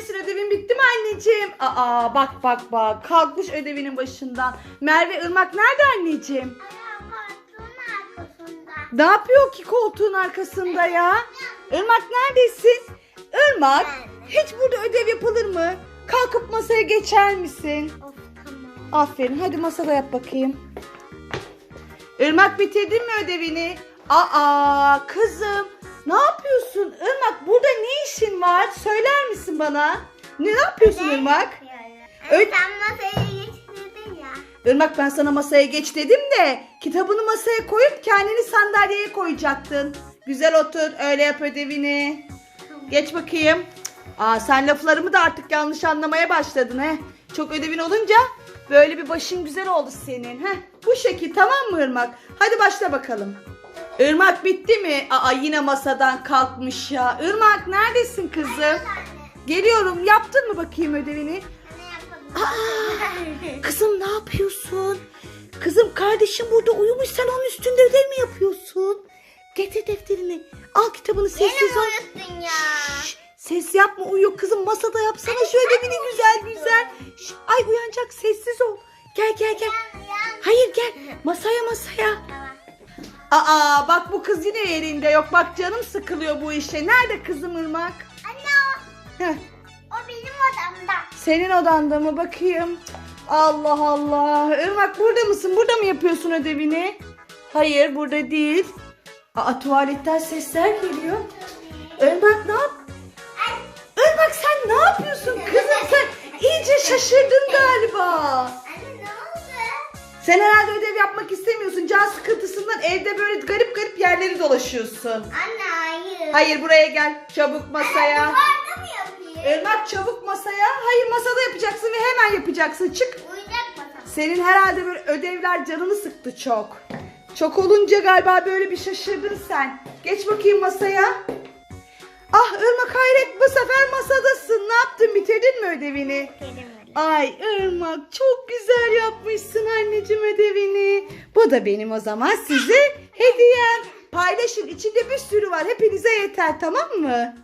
neredesin? Ödevin bitti mi anneciğim? Aa bak bak bak. Kalkmış ödevinin başından. Merve Irmak nerede anneciğim? Ne yapıyor ki koltuğun arkasında ya? Irmak neredesin? Irmak hiç burada ödev yapılır mı? Kalkıp masaya geçer misin? Aferin hadi masada yap bakayım. Irmak bitirdin mi ödevini? Aa kızım ne yapıyorsun? Irmak var? Söyler misin bana? Ne yapıyorsun Irmak? Öyle- Sen masaya geçtirdin ya. Irmak ben sana masaya geç dedim de kitabını masaya koyup kendini sandalyeye koyacaktın. Güzel otur öyle yap ödevini. Geç bakayım. Aa sen laflarımı da artık yanlış anlamaya başladın he. Çok ödevin olunca böyle bir başın güzel oldu senin. He. Bu şekil tamam mı Irmak? Hadi başla bakalım. Irmak bitti mi? Aa yine masadan kalkmış ya. Irmak neredesin kızım? Geliyorum. Yaptın mı bakayım ödevini? Aa, kızım ne yapıyorsun? Kızım kardeşim burada uyumuş sen onun üstünde ödev mi yapıyorsun? Getir defterini. Al kitabını sessiz Beni ol. uyuttun ya. Şşş, ses yapma uyuyor kızım masada yapsana şu ödevini güzel güzel. Şş, ay uyanacak sessiz ol. Gel gel gel. Hayır gel masaya masaya. Aa bak bu kız yine yerinde yok. Bak canım sıkılıyor bu işe. Nerede kızım Irmak? Anne o, Heh, o benim odamda. senin odanda mı bakayım? Allah Allah. Irmak burada mısın? Burada mı yapıyorsun ödevini? Hayır burada değil. Aa tuvaletten sesler geliyor. Irmak ne yap? Irmak sen ne yapıyorsun kızım sen iyice şaşırdın galiba. Anne? Sen herhalde ödev yapmak istemiyorsun. Can sıkıntısından evde böyle garip garip yerleri dolaşıyorsun. Anne hayır. Hayır buraya gel çabuk masaya. Duvarda mı yapayım? Irmak çabuk masaya. Hayır masada yapacaksın ve hemen yapacaksın. Çık. Uyuyacak masam. Senin herhalde böyle ödevler canını sıktı çok. Çok olunca galiba böyle bir şaşırdın sen. Geç bakayım masaya. Ah Irmak hayret bu sefer masadasın. Ne yaptın bitirdin mi ödevini? Ay Irmak çok güzel yapmışsın anneciğim ödevini. Bu da benim o zaman size hediyem. Paylaşın içinde bir sürü var hepinize yeter tamam mı?